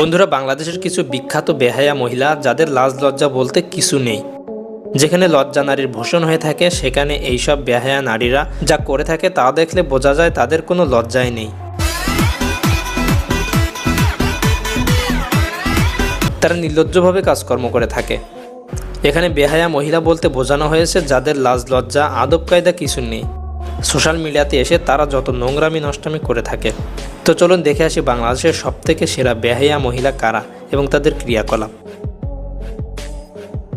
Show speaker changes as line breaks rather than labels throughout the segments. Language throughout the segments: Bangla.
বন্ধুরা, বাংলাদেশের কিছু বিখ্যাত বেহায়া মহিলা, যাদের লাজ লজ্জা বলতে কিছু নেই। যেখানে লজ্জা নারীর ভূষণ হয়ে থাকে, সেখানে এইসব বেহায়া নারীরা যা করে থাকে তা দেখলে বোঝা যায় তাদের কোনো লজ্জাই নেই। তারা নির্লজ্জভাবে কাজকর্ম করে থাকে। এখানে বেহায়া মহিলা বলতে বোঝানো হয়েছে, যাদের লাজ লজ্জা, আদব কায়দা কিছু নেই। সোশ্যাল মিডিয়াতে এসে তারা যত নোংরামি নষ্টামি করে থাকে। তো চলুন দেখে আসি বাংলাদেশের সবথেকে সেরা বেহায়া মহিলা কারা এবং তাদের ক্রিয়াকলাপ।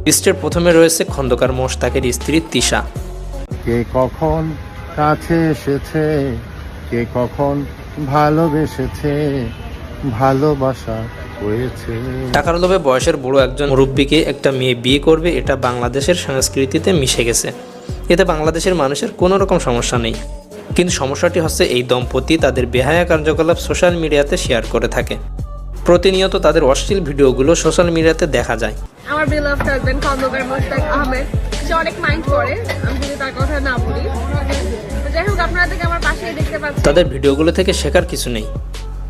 লিস্টের প্রথমে রয়েছে খন্দকার মোশতাকের স্ত্রী তিশা।
কে কখন কাছে এসেছে? কে কখন ভালোবেসেছে? ভালোবাসা হয়েছে।
টাকার লোভে বয়সের বড় একজন মুরব্বীকে একটা মেয়ে বিয়ে করবে এটা বাংলাদেশের সংস্কৃতিতে মিশে গেছে। এতে বাংলাদেশের মানুষের কোনো রকম সমস্যা নেই। কিন্তু সমস্যাটি হচ্ছে এই দম্পতি তাদের বেহায়া কার্যকলাপ সোশ্যাল মিডিয়াতে শেয়ার করে থাকে। প্রতিনিয়ত তাদের অশ্লীল ভিডিওগুলো সোশ্যাল মিডিয়াতে দেখা যায়।
আমার বিলভ হাজবেন্ড খন্দকার মোশতাক আহমেদ সে অনেক মাইন্ড করে আমি যদি তার কথা না বলি। যাই হোক আপনারা থেকে আমার পাশেই দেখতে পাচ্ছেন।
তাদের ভিডিওগুলো থেকে শেখার কিছু নেই।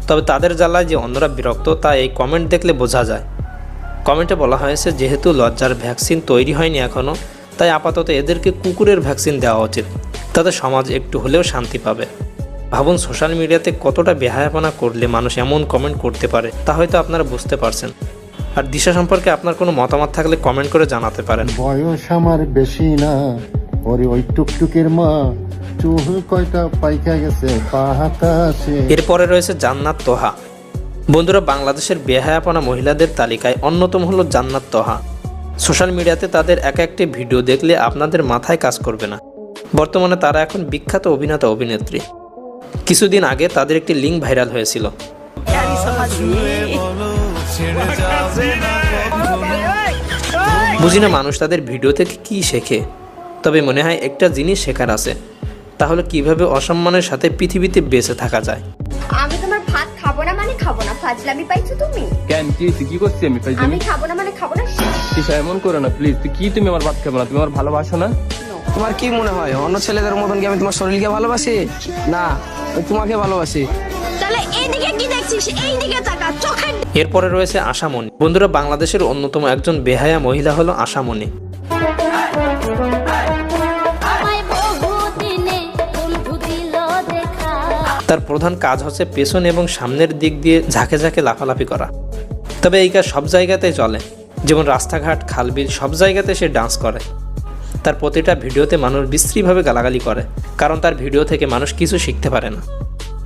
তবে তাদের জ্বালায় যে অন্যরা বিরক্ত তা এই কমেন্ট দেখলে বোঝা যায়। কমেন্টে বলা হয়েছে যেহেতু লজ্জার ভ্যাকসিন তৈরি হয়নি এখনও তাই আপাতত এদেরকে কুকুরের ভ্যাকসিন দেওয়া উচিত। তাতে সমাজ একটু হলেও শান্তি পাবে। ভাবুন সোশ্যাল মিডিয়াতে কতটা বেহায়াপনা করলে মানুষ এমন কমেন্ট করতে পারে তা হয়তো আপনারা বুঝতে পারছেন। আর দিশা সম্পর্কে আপনার কোনো মতামত থাকলে কমেন্ট করে জানাতে পারেন।
বয়স আমার বেশি না ওরে ওই টুকটুকের মা চুল কয়টা পাইকা গেছে
এরপরে রয়েছে জান্নাত তোহা। বন্ধুরা বাংলাদেশের বেহায়াপনা মহিলাদের তালিকায় অন্যতম হলো জান্নাত তোহা। সোশ্যাল মিডিয়াতে তাদের এক একটি ভিডিও দেখলে আপনাদের মাথায় কাজ করবে না। বর্তমানে তারা এখন বিখ্যাত অভিনেতা, অভিনেত্রী। কিছুদিন আগে তাদের একটি লিঙ্ক ভাইরাল হয়েছিল। বুঝি না মানুষ তাদের ভিডিও থেকে কি শেখে। তবে মনে হয় একটা জিনিস শেখার আছে। তাহলে কীভাবে অসম্মানের সাথে পৃথিবীতে বেঁচে থাকা যায়?
আমি তোমার ভাত খাব না মানে খাব না। ফাজলামি পাইছো তুমি?
কেন কি হয়েছে? কি করছি আমি? ফাইজলামি
আমি খাব না মানে খাব না।
তিশা এমন করো না প্লিজ কি তুমি আমার ভাত খাবে না? তুমি আমার ভালোবাসো না?
তোমার কি মনে হয়? অন্য ছেলেদের মতন কি আমি তোমার শরীরকে ভালোবাসি? না আমি তোমাকে ভালোবাসি।
তাহলে এইদিকে কি দেখছিস? এইদিকে তাকা চোখের
এরপরে রয়েছে আশামণি। বন্ধুরা বাংলাদেশের অন্যতম একজন বেহায়া মহিলা হলো আশামণি। তার প্রধান কাজ হচ্ছে পেছন এবং সামনের দিক দিয়ে ঝাঁকে ঝাঁকে লাফালাফি করা। তবে এই কাজ সব জায়গাতেই চলে। যেমন রাস্তাঘাট খালবিল সব জায়গাতে সে ডান্স করে। তার প্রতিটা ভিডিওতে মানুষ বিশ্রীভাবে গালাগালি করে কারণ তার ভিডিও থেকে মানুষ কিছু শিখতে পারে না।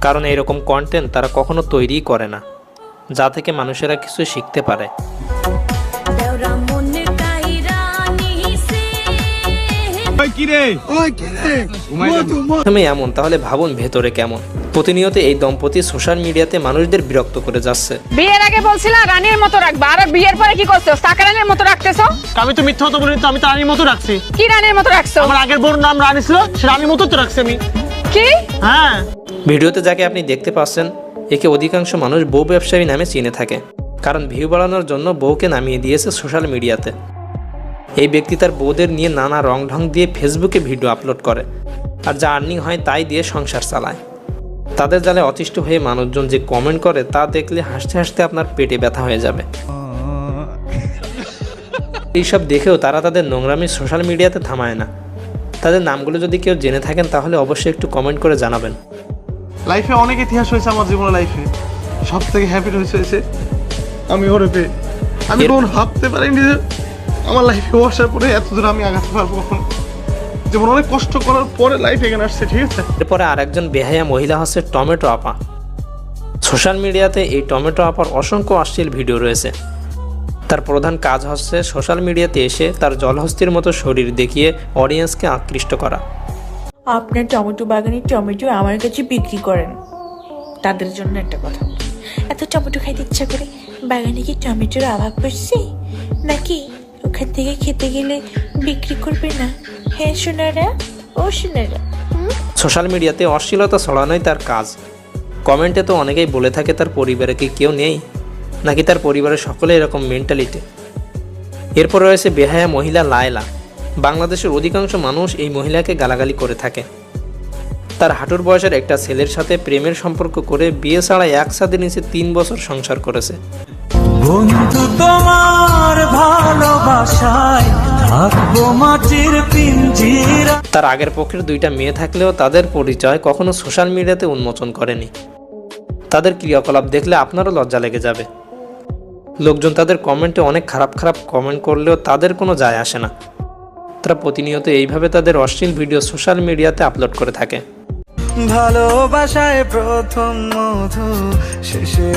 কারণ এরকম কন্টেন্ট তারা কখনো তৈরিই করে না যা থেকে মানুষেরা কিছু শিখতে পারে। এমন তাহলে ভাবুন ভেতরে কেমন। প্রতিনিয়ত এই দম্পতি সোশ্যাল মিডিয়াতে মানুষদের বিরক্ত করে যাচ্ছে।
বিয়ের আগে বলছিলা রানীর মতো রাখবা। আর বিয়ের পরে কি করছ? টাকা রানীর মতো রাখতেছো?
আমি তো মিথ্যা কথা বলিনি তো আমি তো রানীর মতো রাখছি।
কি রানীর মতো রাখছো?
আমার আগের বোন নাম রানী ছিল সে রানীর মতো তো রাখছি আমি।
কি?
হ্যাঁ।
ভিডিওতে যাকে আপনি দেখতে পাচ্ছেন একে অধিকাংশ মানুষ বউ ব্যবসায়ী নামে চিনে থাকে। কারণ ভিউ বাড়ানোর জন্য বউকে নামিয়ে দিয়েছে সোশ্যাল মিডিয়াতে। এই ব্যক্তি তার বউদের নিয়ে নানা রং ঢং দিয়ে ফেসবুকে ভিডিও আপলোড করে। আর যা আর্নিং হয় তাই দিয়ে সংসার চালায়। তাদের জালে অতিষ্ঠ হয়ে মানুষজন যে কমেন্ট করে তা দেখলে হাসতে হাসতে আপনার পেটে ব্যথা হয়ে যাবে। এইসব দেখেও তারা তাদের নোংরামি সোশ্যাল মিডিয়াতে থামায় না। তাদের নামগুলো যদি কেউ জেনে থাকেন তাহলে অবশ্যই একটু কমেন্ট করে জানাবেন।
লাইফে অনেক ইতিহাস হয়েছে আমার জীবনে লাইফে সব থেকে হ্যাপি হয়েছে আমি ওরে পেয়ে। আমি কোন ভাবতে পারিনি যে আমার লাইফে বসার পরে এত দূর আমি আগাতে পারব। কখন যেমন অনেক কষ্ট করার পরে লাইফ এখানে আসছে ঠিক আছে?
এরপরে আরেকজন বেহায়া মহিলা হচ্ছে টমেটো আপা। সোশ্যাল মিডিয়াতে এই টমেটো আপার অসংখ্য অশ্লীল ভিডিও রয়েছে। তার প্রধান কাজ হচ্ছে সোশ্যাল মিডিয়াতে এসে তার জলহস্তির মতো শরীর দেখিয়ে অডিয়েন্সকে আকৃষ্ট করা।
আপনার টমেটো বাগানের টমেটো আমার কাছে বিক্রি করেন। তাদের জন্য একটা কথা এত টমেটো খাইতে ইচ্ছা করে বাগানে কি টমেটোর অভাব পড়ছে? নাকি ওখান থেকে খেতে গেলে বিক্রি করবে না? সোনারা ও সোনারা
সোশ্যাল মিডিয়াতে অশ্লীলতা ছড়ানোই তার কাজ। কমেন্টে তো অনেকেই বলে থাকে তার পরিবারে কি কেউ নেই? নাকি তার পরিবারের সকলে এরকম মেন্টালিটি এরপর রয়েছে বেহায়া মহিলা লায়লা। বাংলাদেশের অধিকাংশ মানুষ এই মহিলাকে গালাগালি করে থাকে। তার হাঁটুর বয়সের একটা ছেলের সাথে প্রেমের সম্পর্ক করে বিয়ে ছাড়া একসাথে নিচে তিন বছর সংসার করেছে।
তোমার ভালোবাসায় থাকব মাটির পিঞ্জিরা।
তার আগের পক্ষের দুইটা মেয়ে থাকলেও তাদের পরিচয় কখনো সোশ্যাল মিডিয়াতে উন্মোচন করেনি। তাদের ক্রিয়াকলাপ দেখলে আপনারও লজ্জা লেগে যাবে। লোকজন তাদের কমেন্টে অনেক খারাপ খারাপ কমেন্ট করলেও তাদের কোনো যায় আসে না। তারা প্রতিনিয়ত এইভাবে তাদের অশ্লীল ভিডিও সোশ্যাল মিডিয়াতে আপলোড করে থাকে।
ভালোবাসায় প্রথম মধু শেষে